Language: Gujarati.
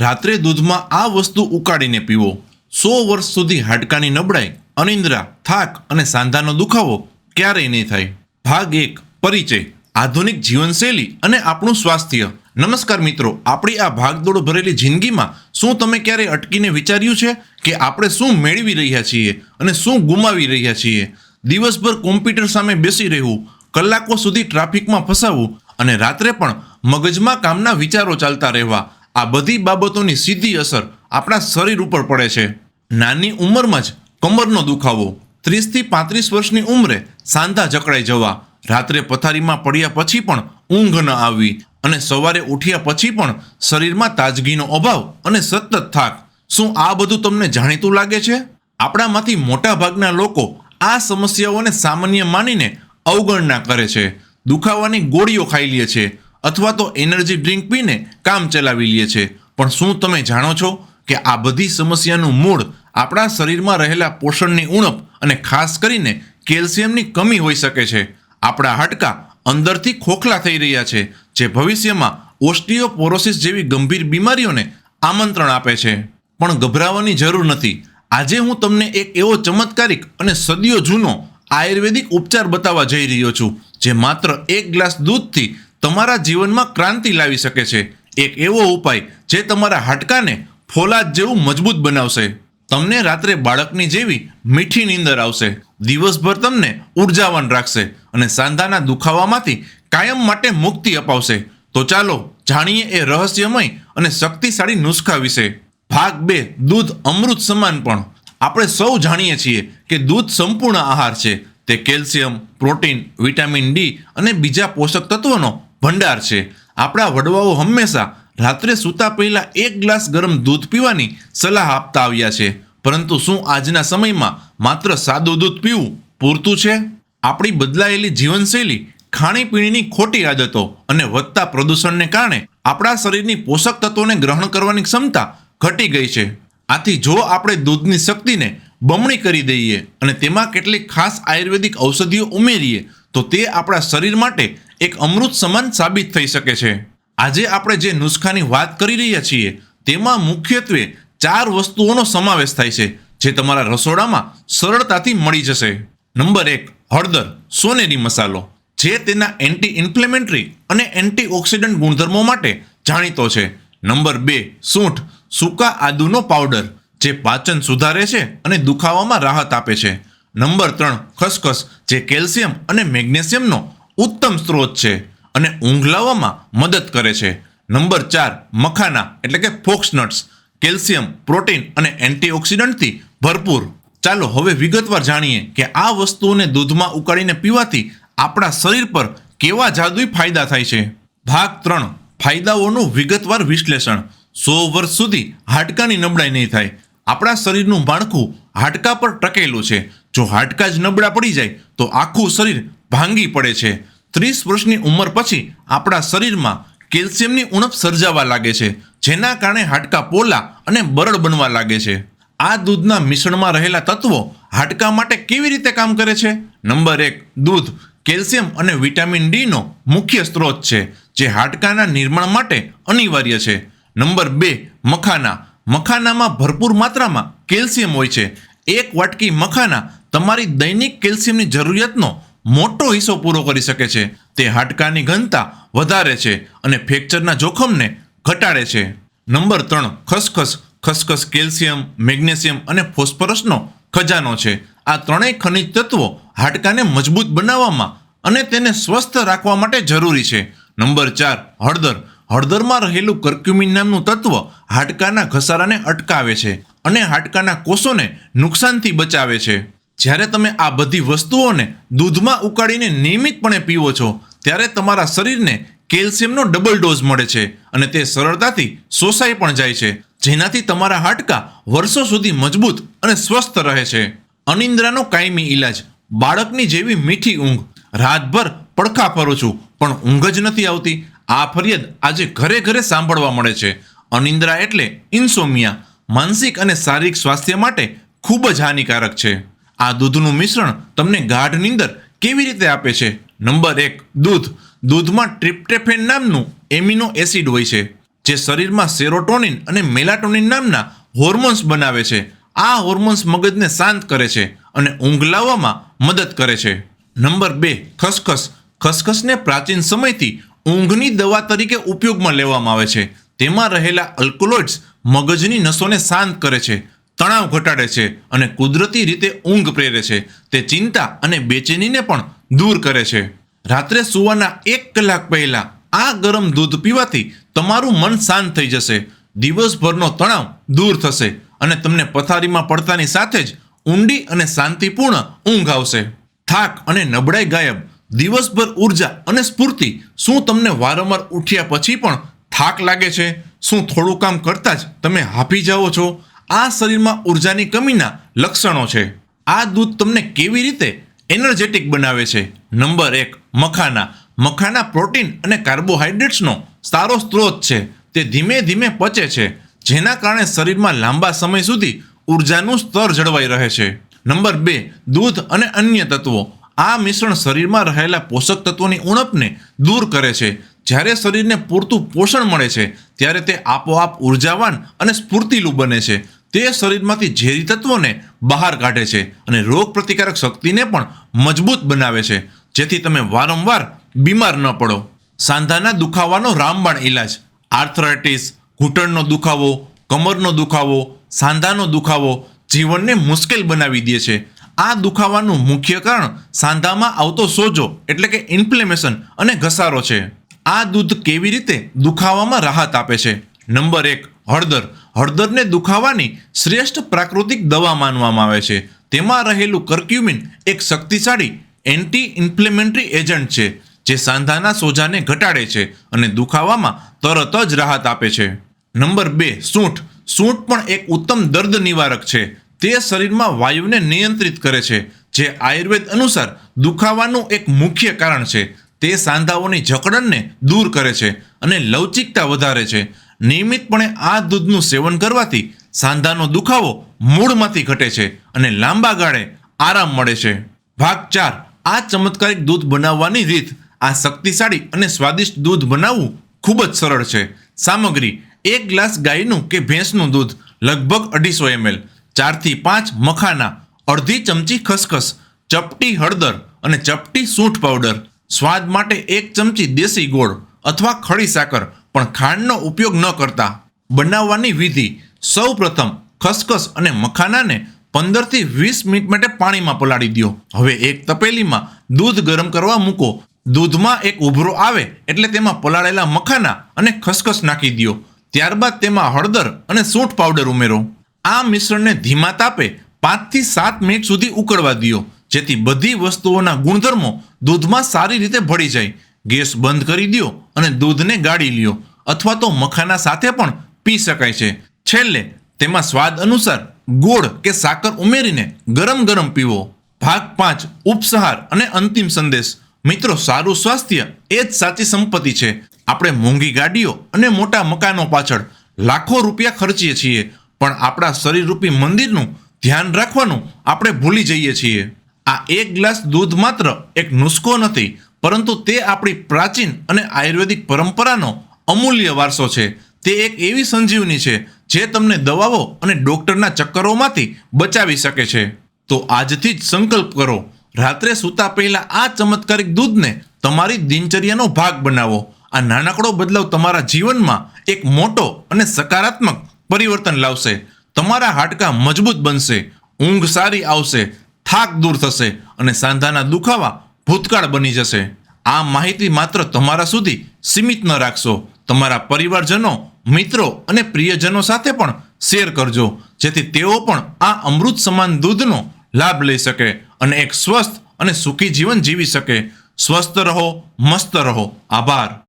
રાત્રે દૂધમાં આ વસ્તુ ઉકાળીને પીવો. સો વર્ષ સુધી હાડકાની નબળાઈ, અનિંદ્રા, થાક અને સાંધાનો દુખાવો ક્યારેય નહીં થાય. ભાગ એક, પરિચય. આધુનિક જીવનશૈલી અને આપણું સ્વાસ્થ્ય. નમસ્કાર મિત્રો, આપણી આ ભાગદોડ ભરેલી જિંદગીમાં શું તમે ક્યારેય અટકીને વિચાર્યું છે કે આપણે શું મેળવી રહ્યા છીએ અને શું ગુમાવી રહ્યા છીએ? દિવસભર કોમ્પ્યુટર સામે બેસી રહેવું, કલાકો સુધી ટ્રાફિકમાં ફસાવવું અને રાત્રે પણ મગજમાં કામના વિચારો ચાલતા રહેવા આ બધી બાબતોની સીધી અસર આપણા શરીર ઉપર પડે છે. નાની ઉંમરમાં જ કમરનો દુખાવો, ત્રીસથી પાંત્રીસ વર્ષની ઉંમરે સાંધા જકડાઈ જવા, રાત્રે પથારીમાં પડ્યા પછી પણ ઊંઘ ન આવવી અને સવારે ઉઠ્યા પછી પણ શરીરમાં તાજગીનો અભાવ અને સતત થાક. શું આ બધું તમને જાણીતું લાગે છે? આપણામાંથી મોટા ભાગના લોકો આ સમસ્યાઓને સામાન્ય માનીને અવગણના કરે છે. દુખાવાની ગોળીઓ ખાઈ લે છે. અથવા તો એનર્જી ડ્રિંક પીને કામ ચલાવી લઈએ છે. પણ શું તમે જાણો છો કે આ બધી સમસ્યાનું મૂળ આપણા શરીરમાં રહેલા પોષણની ઉણપ અને ખાસ કરીને કેલ્શિયમની કમી હોઈ શકે છે. આપણા હાડકા અંદરથી ખોખલા થઈ રહ્યા છે, જે ભવિષ્યમાં ઓસ્ટિયોપોરોસિસ જેવી ગંભીર બીમારીઓને આમંત્રણ આપે છે. પણ ગભરાવાની જરૂર નથી. આજે હું તમને એક એવો ચમત્કારિક અને સદીઓ જૂનો આયુર્વેદિક ઉપચાર બતાવવા જઈ રહ્યો છું, જે માત્ર એક ગ્લાસ દૂધથી તમારા જીવનમાં ક્રાંતિ લાવી શકે છે. એક એવો ઉપાય જે તમારા હાડકાને ફોલાદ જેવું મજબૂત બનાવશે. તમને રાત્રે બાળકની જેવી મીઠી નીંદર આવશે. દિવસભર તમને ઉર્જાવાન રાખશે અને સાંધાના દુખાવામાંથી કાયમ માટે મુક્તિ અપાવશે. તો ચાલો જાણીએ એ રહસ્યમય અને શક્તિશાળી નુસ્ખા વિશે. ભાગ બે, દૂધ અમૃત સમાન પણ. આપણે સૌ જાણીએ છીએ કે દૂધ સંપૂર્ણ આહાર છે. તે કેલ્શિયમ, પ્રોટીન, વિટામિન ડી અને બીજા પોષક તત્વોનો ભંડાર છે. આપણા વડવાઓ હંમેશા રાત્રે સૂતા પહેલા એક ગ્લાસ ગરમ દૂધ પીવાની સલાહ આપતા આવ્યા છે. પરંતુ શું આજના સમયમાં માત્ર સાદું દૂધ પીવું પૂરતું છે? આપણી બદલાયેલી જીવનશૈલી ખાણીપીણીની ખોટી આદતો અને વધતા પ્રદૂષણને કારણે આપણા શરીરની પોષક તત્વોને ગ્રહણ કરવાની ક્ષમતા ઘટી ગઈ છે. આથી જો આપણે દૂધની શક્તિને બમણી કરી દઈએ અને તેમાં કેટલીક ખાસ આયુર્વેદિક ઔષધિઓ ઉમેરીએ, તો તે આપણા શરીર માટે એક અમૃત સમાન સાબિત થઈ શકે છે. આજે આપણે જે નુસ્ખાની વાત કરી રહ્યા છીએ, તેમાં મુખ્યત્વે ચાર વસ્તુઓનો સમાવેશ થાય છે, જે તમારા રસોડામાં સરળતાથી મળી જશે. નંબર એક, હળદર, સોનેરી મસાલો, જે તેના એન્ટી ઇન્ફ્લેમેટરી અને એન્ટીઓક્સિડન્ટ ગુણધર્મો માટે જાણીતો છે. નંબર બે, સૂંઠ, સૂકા આદુનો પાવડર જે પાચન સુધારે છે અને દુખાવામાં રાહત આપે છે. નંબર ત્રણ, ખસખસ, જે કેલ્શિયમ અને મેગ્નેશિયમનો ઉત્તમ સ્ત્રોત છે અને ઊંઘ લાવવામાં મદદ કરે છે. નંબર ચાર, મખાના, એટલે કે ફોક્સ નટ્સ, કેલ્શિયમ, પ્રોટીન અને એન્ટીઓક્સિડન્ટથી ભરપૂર. ચાલો હવે વિગતવાર જાણીએ કે આ વસ્તુઓને દૂધમાં ઉકાળીને પીવાથી આપણા શરીર પર કેવા જાદુઈ ફાયદા થાય છે? ભાગ ત્રણ, ફાયદાઓનું વિગતવાર વિશ્લેષણ. સો વર્ષ સુધી હાડકાની નબળાઈ નહીં થાય. આપણા શરીરનું માળખું હાડકા પર ટકેલું છે. જો હાડકા જ નબળા પડી જાય, તો આખું શરીર ભાંગી પડે છે. ત્રીસ વર્ષની ઉંમર પછી આપણા શરીરમાં કેલ્શિયમની ઉણપ સર્જાવા લાગે છે, જેના કારણે હાડકા પોલા અને બરડ બનવા લાગે છે. આ દૂધના મિશ્રણમાં રહેલા તત્વો હાડકા માટે કેવી રીતે કામ કરે છે? નંબર એક, દૂધ. કેલ્શિયમ અને વિટામિન ડીનો મુખ્ય સ્ત્રોત છે, જે હાડકાના નિર્માણ માટે અનિવાર્ય છે. નંબર બે, મખાના. મખાનામાં ભરપૂર માત્રામાં કેલ્શિયમ હોય છે. એક વાટકી મખાના તમારી દૈનિક કેલ્શિયમની જરૂરિયાતનો મોટો હિસ્સો પૂરો કરી શકે છે. તે હાડકાની ઘનતા વધારે છે અને ફ્રેક્ચરના જોખમને ઘટાડે છે. નંબર ત્રણ, ખસખસ ખસખસ કેલ્શિયમ, મેગ્નેશિયમ અને ફોસ્ફરસનો ખજાનો છે. આ ત્રણેય ખનિજ તત્વો હાડકાને મજબૂત બનાવવામાં અને તેને સ્વસ્થ રાખવા માટે જરૂરી છે. નંબર ચાર, હળદર. હળદરમાં રહેલું કર્ક્યુમિન નામનું તત્વ હાડકાના ઘસારાને અટકાવે છે અને હાડકાના કોષોને નુકસાનથી બચાવે છે. જ્યારે તમે આ બધી વસ્તુઓને દૂધમાં ઉકાળીને નિયમિતપણે પીવો છો, ત્યારે તમારા શરીરને કેલ્શિયમનો ડબલ ડોઝ મળે છે અને તે સરળતાથી શોષાઈ પણ જાય છે, જેનાથી તમારા હાડકા વર્ષો સુધી મજબૂત અને સ્વસ્થ રહે છે. અનિંદ્રાનો કાયમી ઈલાજ, બાળકની જેવી મીઠી ઊંઘ. રાતભર પડખા ફરું છું, પણ ઊંઘ જ નથી આવતી. આ ફરિયાદ આજે ઘરે ઘરે સાંભળવા મળે છે. અનિંદ્રા એટલે ઇન્સોમિયા માનસિક અને શારીરિક સ્વાસ્થ્ય માટે ખૂબ જ હાનિકારક છે. આ દૂધનું મિશ્રણ તમને ગાઢ નીંદર કેવી રીતે આપે છે? નંબર એક, દૂધ. દૂધમાં ટ્રિપ્ટેફેન નામનું એમિનો એસિડ હોય છે, જે શરીરમાં સેરોટોનિન અને મેલાટોનિન નામના હોર્મોન્સ બનાવે છે. આ હોર્મોન્સ મગજને શાંત કરે છે અને ઊંઘ લાવવામાં મદદ કરે છે. નંબર બે, ખસખસ. ખસખસને પ્રાચીન સમયથી ઊંઘની દવા તરીકે ઉપયોગમાં લેવામાં આવે છે. તેમાં રહેલા અલ્કોલોઇડ્સ મગજની નસોને શાંત કરે છે. તણાવ ઘટાડે છે અને કુદરતી રીતે ઊંઘ પ્રેરે છે. તે ચિંતા અને બેચેનીને પણ દૂર કરે છે. રાત્રે સુવાના એક કલાક પહેલા આ ગરમ દૂધ પીવાથી તમારું મન શાંત થઈ જશે. દિવસભરનો તણાવ દૂર થશે અને તમને પથારીમાં પડતાની સાથે જ ઊંડી અને શાંતિપૂર્ણ ઊંઘ આવશે. થાક અને નબળાઈ ગાયબ, દિવસભર ઊર્જા અને સ્ફૂર્તિ શું તમને વારંવાર ઉઠ્યા પછી પણ થાક લાગે છે? શું થોડું કામ કરતા જ તમે હાફી જાઓ છો? આ શરીરમાં ઉર્જાની કમીના લક્ષણો છે. આ દૂધ તમને કેવી રીતે એનર્જેટિક બનાવે છે? નંબર એક, મખાના. મખાના પ્રોટીન અને કાર્બોહાઈડ્રેટ્સનો સારો સ્ત્રોત છે. તે ધીમે ધીમે પચે છે, જેના કારણે શરીરમાં લાંબા સમય સુધી ઉર્જાનું સ્તર જળવાઈ રહે છે. નંબર બે, દૂધ અને અન્ય તત્વો. આ મિશ્રણ શરીરમાં રહેલા પોષક તત્વોની ઉણપને દૂર કરે છે. જ્યારે શરીરને પૂરતું પોષણ મળે છે, ત્યારે તે આપોઆપ ઉર્જાવાન અને સ્ફૂર્તિલું બને છે. તે શરીરમાંથી ઝેરી તત્વોને બહાર કાઢે છે અને રોગ પ્રતિકારક શક્તિને પણ મજબૂત બનાવે છે. જેથી તમે વારંવાર બીમાર ન પડો. સાંધાના દુખાવાનો રામબાણ ઇલાજ આર્થરાઇટિસ, ઘૂંટણનો દુખાવો, કમરનો દુખાવો, સાંધાનો દુખાવો જીવનને મુશ્કેલ બનાવી દે છે. આ દુખાવાનું મુખ્ય કારણ સાંધામાં આવતો સોજો એટલે કે ઇન્ફ્લેમેશન અને ઘસારો છે. આ દૂધ કેવી રીતે દુખાવામાં રાહત આપે છે? નંબર એક, હળદર. હળદરને દુખાવાની શ્રેષ્ઠ પ્રાકૃતિક દવા માનવામાં આવે છે. તેમાં રહેલું કર્ક્યુમિન એક શક્તિશાળી એન્ટી ઇન્ફ્લેમેન્ટરી એજન્ટ છે, જે સાંધાના સોજાને ઘટાડે છે અને દુખાવામાં તરત જ રાહત આપે છે. નંબર બે, સૂંઠ. સૂંઠ પણ એક ઉત્તમ દર્દ નિવારક છે. તે શરીરમાં વાયુને નિયંત્રિત કરે છે, જે આયુર્વેદ અનુસાર દુખાવાનું એક મુખ્ય કારણ છે. તે સાંધાઓની જકડનને દૂર કરે છે અને લવચિકતા વધારે છે. નિયમિતપણે આ દૂધનું સેવન કરવાથી સાંધાનો દુખાવો મૂળમાંથી ઘટે છે અને લાંબા ગાળે આરામ મળે છે. ભાગ ચાર, આ ચમત્કારિક દૂધ બનાવવાની રીત. આ શક્તિશાળી અને સ્વાદિષ્ટ દૂધ બનાવવું ખૂબ જ સરળ છે. સામગ્રી એક ગ્લાસ ગાયનું કે ભેંસનું દૂધ, લગભગ અઢીસો એમએલ ચારથી પાંચ મખાના, અડધી ચમચી ખસખસ, ચપટી હળદર અને ચપટી સૂંઠ પાવડર. સ્વાદ માટે એક ચમચી દેશી ગોળ અથવા ખડી સાકર પણ ખાંડનો ઉપયોગ ન કરતા બનાવવાની વિધિ સૌ પ્રથમ ખસખસ અને મખાનાને પંદરથી વીસ મિનિટ માટે પાણીમાં પલાળી દો હવે એક તપેલીમાં દૂધ ગરમ કરવા મૂકો. દૂધમાં એક ઉભરો આવે એટલે તેમાં પલાળેલા મખાના અને ખસખસ નાખી દો ત્યારબાદ તેમાં હળદર અને સૂંઠ પાવડર ઉમેરો. આ મિશ્રણને ધીમા તાપે પાંચથી સાત મિનિટ સુધી ઉકળવા દો જેથી બધી વસ્તુઓના ગુણધર્મો દૂધમાં સારી રીતે ભળી જાય. ગેસ બંધ કરી દો અને દૂધને ગાળી લ્યો. અથવા તો મખાના સાથે પણ પી શકાય છે. છેલ્લે, તેમાં સ્વાદ અનુસાર ગોળ કે સાકર ઉમેરીને ગરમ ગરમ પીવો. ભાગ પાંચ, ઉપસહાર અને અંતિમ સંદેશ. મિત્રો, સારું સ્વાસ્થ્ય એ જ સાચી સંપત્તિ છે. આપણે મોંઘી ગાડીઓ અને મોટા મકાનો પાછળ લાખો રૂપિયા ખર્ચીએ છીએ. પણ આપણા શરીરરૂપી મંદિરનું ધ્યાન રાખવાનું આપણે ભૂલી જઈએ છીએ. આ એક ગ્લાસ દૂધ માત્ર એક નુસ્ખો નથી પરંતુ તે આપણી પ્રાચીન અને આયુર્વેદિક પરંપરાનો અમૂલ્ય વારસો છે. તે એક એવી સંજીવની છે જે તમને દવાઓ અને ડોક્ટરના ચક્કરોમાંથી બચાવી શકે છે. તો આજથી જ સંકલ્પ કરો, રાત્રે સૂતા પહેલા આ ચમત્કારિક દૂધને તમારી દિનચર્યાનો ભાગ બનાવો. આ નાનકડો બદલાવ તમારા જીવનમાં એક મોટો અને સકારાત્મક પરિવર્તન લાવશે. તમારા હાડકાં મજબૂત બનશે, ઊંઘ સારી આવશે, થાક દૂર થશે અને સાંધાના દુખાવા ભૂતકાળ બની જશે. આ માહિતી માત્ર તમારા સુધી સીમિત ન રાખશો. તમારા પરિવારજનો, મિત્રો અને પ્રિયજનો સાથે પણ શેર કરજો, જેથી તેઓ પણ આ અમૃત સમાન દૂધનો લાભ લઈ શકે અને એક સ્વસ્થ અને સુખી જીવન જીવી શકે. સ્વસ્થ રહો, મસ્ત રહો. આભાર.